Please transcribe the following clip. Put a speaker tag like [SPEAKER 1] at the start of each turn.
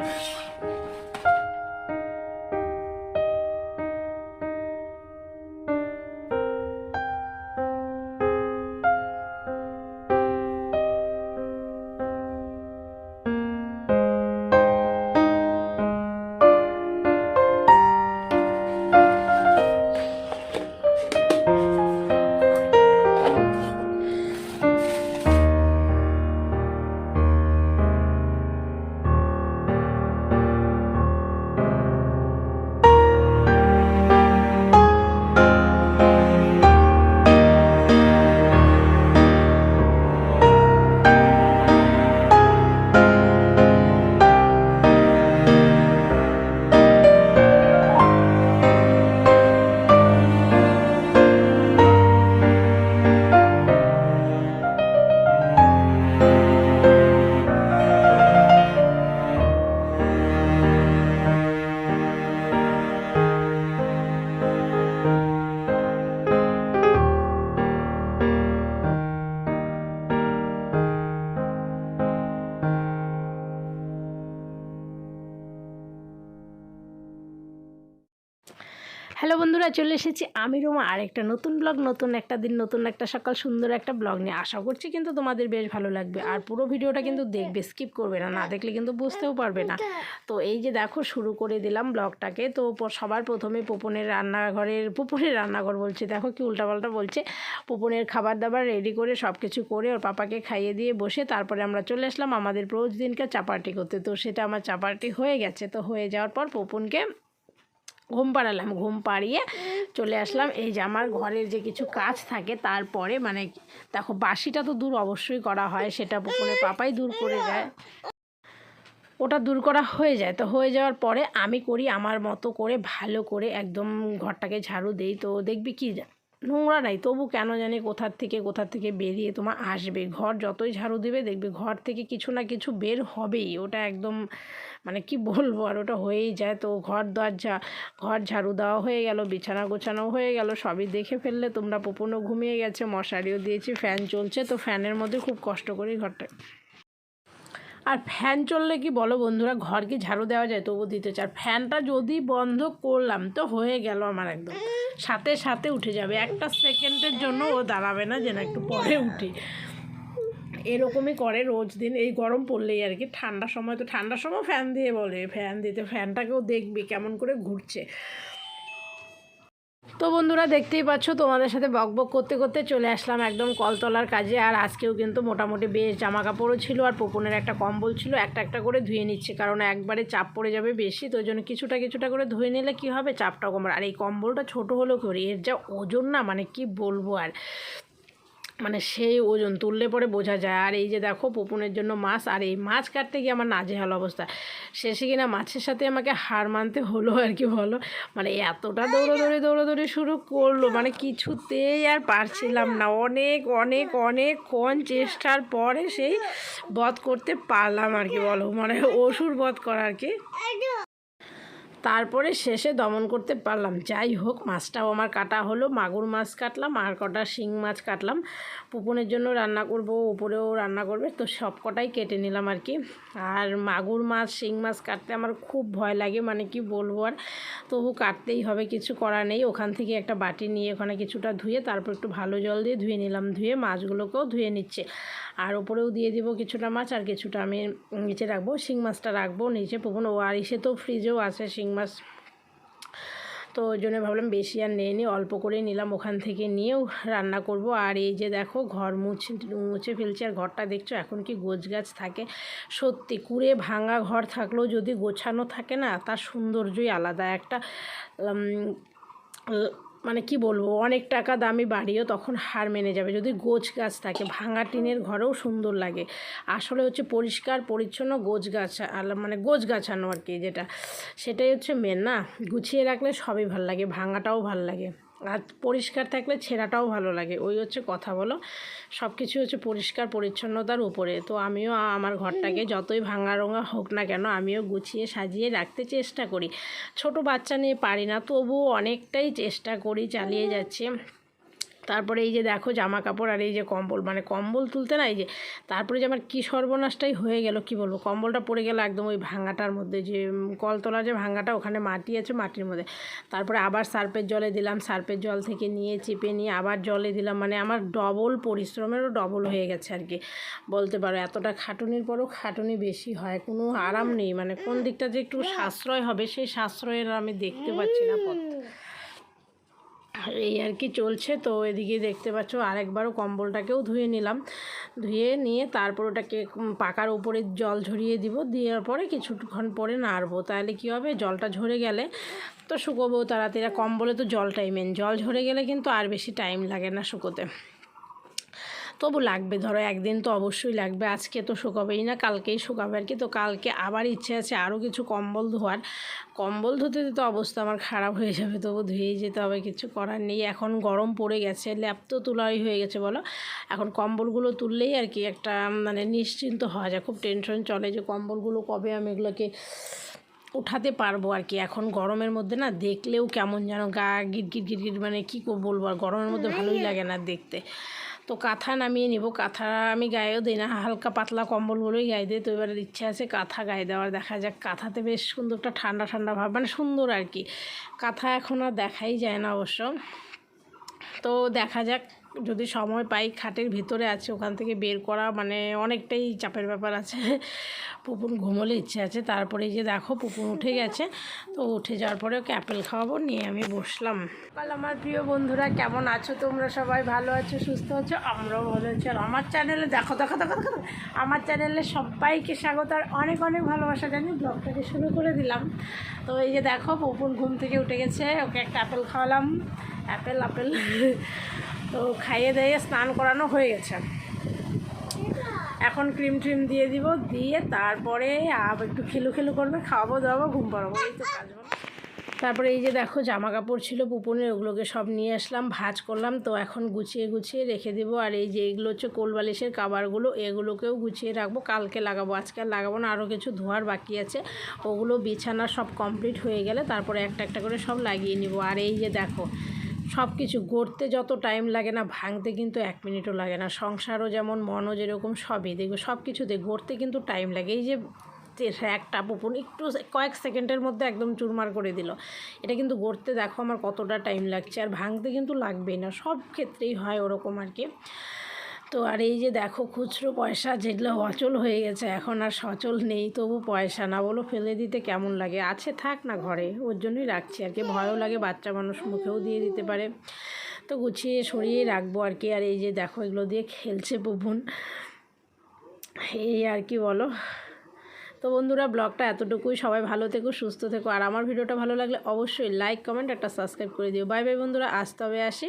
[SPEAKER 1] Thank you. Hello বন্ধুরা, চলে এসেছি আমি রোমা। আর একটা নতুন ব্লগ নতুন একটা দিন, নতুন একটা সকাল, সুন্দর একটা ব্লগ নিয়ে। আশা করছি কিন্তু তোমাদের বেশ ভালো লাগবে। আর পুরো ভিডিওটা কিন্তু দেখবে স্কিপ করবে না। না দেখলে কিন্তু বুঝতেও পারবে না। তো এই যে দেখো, শুরু করে দিলাম ব্লগটাকে তো সবার প্রথমে পোপনের রান্নাঘরের, পুপনের রান্নাঘর বলছে, দেখো কি উল্টাপাল্টা বলছে। পুপনের খাবার দাবার রেডি করে সব কিছু করে ওর পাপাকে খাইয়ে দিয়ে বসে তারপরে আমরা চলে আসলাম আমাদের প্রতিদিনকে চাপাটি করতে। তো সেটা আমার চাপাটি হয়ে গেছে। তো হয়ে যাওয়ার পর পুপনকে ঘুম পাড়ালাম ঘুম পাড়িয়ে চলে আসলাম। এই যে আমার ঘরের যে কিছু কাজ থাকে তারপরে মানে দেখো বাসিটা তো দূর অবশ্যই করা হয় সেটা পুকুরে পাপাই দূর করে যায় ওটা দূর করা হয়ে যায়। তো হয়ে যাওয়ার পরে আমি করি আমার মতো করে ভালো করে একদম ঘরটাকে ঝাড়ু দেই। তো দেখবি কি নোংরা নাই তবু কেন জানি কোথার থেকে কোথার থেকে বেরিয়ে তোমার আসবে। ঘর যতই ঝাড়ু দেবে দেখবে ঘর থেকে কিছু না কিছু বের হবেই। ওটা একদম মানে কি বলব? আর ওটা হয়েই যায় তো, ঘর দরজা, ঘর ঝাড়ু দেওয়া হয়ে গেল, বিছানা গোছানো হয়ে গেল, সবই দেখে ফেললে তোমরা পুপুনও ঘুমিয়ে গেছে, মশারিও দিয়েছি, ফ্যান চলছে, তো ফ্যানের মধ্যে খুব কষ্ট করি ঘরটা। আর ফ্যান চললে কি বলো বন্ধুরা, ঘর কি ঝাড়ু দেওয়া যায়? তবু দিতে চার ফ্যানটা যদি বন্ধ করলাম, তো হয়ে গেল আমার একদম। সাথে সাথে উঠে যাবে, একটা সেকেন্ডের জন্য ও দাঁড়াবে না যে না একটু পরে উঠি। এরকমই করে রোজ দিন। এই গরম পড়লেই আর কি, ঠান্ডার সময় তো, ঠান্ডার সময় ফ্যান দিয়ে বলে ফ্যান দিতে ফ্যানটাকেও দেখবি কেমন করে ঘুরছে। তো বন্ধুরা দেখতেই পাচ্ছ, তোমাদের সাথে বকবক করতে করতে চলে আসলাম একদম কলতলার কাজে। আর আজকেও কিন্তু মোটামুটি বেশ জামা কাপড়ও ছিল আর পোপনের একটা কম্বল ছিল, একটা একটা করে ধুয়ে নিচ্ছে, কারণ একবারে চাপ পড়ে যাবে বেশি, তো জন্য কিছুটা কিছুটা করে ধুয়ে নিলে কি হবে? চাপটাও কমবে আর এই কম্বলটা ছোট হলেও করি এর যা ওজন না মানে কি বলব আর। মানে সেই ওজন তুললে পরে বোঝা যায়। আর এই যে দেখো পুপুনের জন্য মাছ, আর এই মাছ কাটতে গিয়ে আমার নাজেহাল অবস্থা। শেষে কিনা মাছের সাথে আমাকে হার মানতে হলো আর কি বলো? মানে এতটা দৌড়োদৌড়ি দৌড়োদৌড়ি শুরু করল মানে কিছুতেই আর পারছিলাম না। অনেক অনেক অনেক অনেকক্ষণ চেষ্টার পরে সেই বধ করতে পারলাম আর কি বলো? মানে অসুর বধ করা আর কি? তারপরে শেষে দমন করতে পারলাম। যাই হোক, মাছটাও আমার কাটা হলো। মাগুর মাছ কাটলাম, আর কটা শিং মাছ কাটলাম। পুপনের জন্য রান্না করব, উপরেও রান্না করবে, তো সব কটাই কেটে নিলাম আর কি। আর মাগুর মাছ, শিং মাছ কাটতে আমার খুব ভয় লাগে মানে কি বলব আর। তবু কাটতেই হবে, কিছু করার নেই। ওখান থেকে একটা বাটি নিয়ে ওখানে কিছুটা ধুয়ে, তারপর একটু ভালো জল দিয়ে ধুয়ে নিলাম। ধুয়ে মাছগুলোকেও ধুয়ে নিচ্ছে। আর ওপরেও দিয়ে দিব কিছুটা মাছ, আর কিছুটা আমি নিচে রাখব, শিং মাছটা রাখব নিচে পুকুন ও আর ইসে তো ফ্রিজেও আছে, শিং মাছ তো ওই জন্য ভাবলাম বেশি আর নিয়ে নিই অল্প করেই নিলাম ওখান থেকে নিয়েও রান্না করব। আর এই যে দেখো ঘর মুছে মুছে ফেলছি আর ঘরটা দেখছ এখন কি গোছ গাছ থাকে। সত্যি কুড়ে ভাঙা ঘর থাকলেও যদি গোছানো থাকে না, তার সৌন্দর্যই আলাদা। একটা মানে কি বলব, অনেক টাকা দামি বাড়িও তখন হার মেনে যাবে। যদি গোছ গাছ থাকে, ভাঙা টিনের ঘরেও সুন্দর লাগে। আসলে হচ্ছে পরিষ্কার, পরিচ্ছন্ন গোছ গাছ মানে গোছ গাছানো আর কি যেটা, সেটাই হচ্ছে মেন না? গুছিয়ে রাখলে সবই ভালো লাগে, ভাঙাটাও ভালো লাগে। আর পরিষ্কার থাকলে ছেঁড়াটাও ভালো লাগে। ওই হচ্ছে কথা বলো। সব কিছু হচ্ছে পরিষ্কার পরিচ্ছন্নতার উপরে। তো আমিও আমার ঘরটাকে যতই ভাঙা রঙা হোক না কেন আমিও গুছিয়ে সাজিয়ে রাখতে চেষ্টা করি। ছোট বাচ্চা নিয়ে পারি না তবুও অনেকটাই চেষ্টা করি চালিয়ে যাচ্ছি। তারপরে এই যে দেখো জামা কাপড় আর এই যে কম্বল মানে কম্বল তুলতে না এই যে তারপরে যে আমার কী সর্বনাশটাই হয়ে গেল কি বলব? কম্বলটা পড়ে গেল একদম ওই ভাঙাটার মধ্যে যে উম, কলতলার যে ভাঙাটা ওখানে মাটি আছে মাটির মধ্যে। তারপরে আবার সার্পের জলে দিলাম সার্পের জল থেকে নিয়ে চেপে নিয়ে আবার জলে দিলাম মানে আমার ডবল পরিশ্রমেরও ডবল হয়ে গেছে আর কি। বলতে পারো এতটা খাটুনির পরও খাটুনি বেশি হয় কোনো আরাম নেই মানে কোন দিকটা যে একটু সাশ্রয় হবে সেই সাশ্রয়ের আমি দেখতে পাচ্ছি না পথ। এই আর কি চলছে। তো এদিকে দেখতে পাচ্ছ আরেকবারও কম্বলটাকেও ধুয়ে নিলাম। ধুয়ে নিয়ে তারপর ওটাকে পাকার উপরে জল ঝরিয়ে দিব। দেওয়ার পরে কিছুক্ষণ পরে নাড়বো। তাহলে কি হবে? জলটা ঝরে গেলে তো শুকোবো তাড়াতাড়ি। কম্বলে তো জলটাই মেন জল ঝরে গেলে কিন্তু আর বেশি টাইম লাগে না শুকোতে। তবু লাগবে ধরো একদিন তো অবশ্যই লাগবে আজকে তো শুকাবেই না কালকেই শুকাবে আর কি তো কালকে আবার ইচ্ছে আছে আরও কিছু কম্বল ধোয়ার। কম্বল ধুতে ধুতে অবস্থা আমার খারাপ হয়ে যাবে তবু ধুয়েই যেতে হবে কিছু করার নেই এখন গরম পড়ে গেছে ল্যাপ তো তোলাই হয়ে গেছে বলো এখন কম্বলগুলো তুললেই আর কি একটা মানে নিশ্চিন্ত হওয়া যায় খুব টেনশন চলে যে কম্বলগুলো কবে আমি এগুলোকে উঠাতে পারব আর কি এখন গরমের মধ্যে না দেখলেও কেমন যেন গা গিট গিট গিট গিট মানে কী বলব আর গরমের মধ্যে ভালোই লাগে না দেখতে। তো কাঁথা নামিয়ে নিব। কাঁথা আমি গায়েও দিই না, হালকা পাতলা কম্বলগুলোই গায়ে দিই। তো এবার ইচ্ছা আছে কাঁথা গায়ে দেওয়ার, দেখা যাক। কাঁথাতে বেশ সুন্দর একটা ঠান্ডা ঠান্ডা ভাব মানে সুন্দর আর কি। কাঁথা এখন আর দেখাই যায় না অবশ্য। তো দেখা যাক। যদি সময় পাই খাটের ভিতরে আছে, ওখান থেকে বের করা মানে অনেকটাই চাপের ব্যাপার আছে। পুপুন ঘুমোলে ইচ্ছে আছে। তারপরে যে দেখো পুপুন উঠে গেছে। তো উঠে যাওয়ার পরে ওকে অ্যাপেল খাওয়াবো, নিয়ে আমি বসলাম। কাল আমার প্রিয় বন্ধুরা, কেমন আছো? তোমরা সবাই ভালো আছো, সুস্থ আছো? আমরাও ভালো আছি। আর আমার চ্যানেলে দেখো দেখো দেখো দেখো। আমার চ্যানেলে সবাইকে স্বাগত। আর অনেক অনেক ভালোবাসা জানি ব্লগটাকে শুরু করে দিলাম। তো এই যে দেখো পুপুন ঘুম থেকে উঠে গেছে। ওকে একটা অ্যাপেল খাওয়ালাম। অ্যাপেল, আপেল। তো খাইয়ে দিয়ে স্নান করানো হয়ে গেছে। এখন ক্রিম ট্রিম দিয়ে দিব, দিয়ে তারপরে আবার একটু খেলু খেলু করবে, খাওয়াবো, দাওয়াবো, ঘুম পাড়াবো, এই তো কাজ তারপরে এই যে দেখো জামা কাপড় ছিল, পুপনের ওগুলোকে সব নিয়ে আসলাম, ভাজ করলাম, তো এখন গুছিয়ে গুছিয়ে রেখে দেবো। আর এই যে এগুলো হচ্ছে কোলবালিশের কাবারগুলো, এগুলোকেও গুছিয়ে রাখব, কালকে লাগাবো, আজকে লাগাবো না, আরও কিছু ধোয়ার বাকি আছে। ওগুলো বিছানা সব কমপ্লিট হয়ে গেলে তারপরে একটা একটা করে সব লাগিয়ে নিব। আর এই যে দেখো সব কিছু গড়তে যত টাইম লাগে না, ভাঙতে কিন্তু এক মিনিটও লাগে না। সংসারও যেমন, মনও যেরকম, সবই। দেখবে সব কিছুতে গড়তে কিন্তু টাইম লাগে। এই যে একটা পুপুন, একটু কয়েক সেকেন্ডের মধ্যে একদম চুরমার করে দিল। এটা কিন্তু গড়তে দেখো আমার কতটা টাইম লাগছে। আর ভাঙতে কিন্তু লাগবেই না। সব ক্ষেত্রেই হয় ওরকম আর কি। তো আর এই যে দেখো খুচরো পয়সা যেগুলো অচল হয়ে গেছে, এখন আর সচল নেই, তবু পয়সা না বলো ফেলে দিতে কেমন লাগে? আছে থাক না ঘরে, ওর জন্যই রাখছি আর কি। ভয়ও লাগে, বাচ্চা মানুষ মুখেও দিয়ে দিতে পারে। তো গুছিয়ে সরিয়ে রাখব আর কি। আর এই যে দেখো এগুলো দিয়ে খেলছে পুপুন এই আর কি বলো? তো বন্ধুরা, ব্লগটা এতটুকুই। সবাই ভালো থেকো, সুস্থ থেকো। আর আমার ভিডিওটা ভালো লাগলে অবশ্যই লাইক, কমেন্ট, একটা সাবস্ক্রাইব করে দিও। বাই বাই বন্ধুরা আসতে হবে আসি।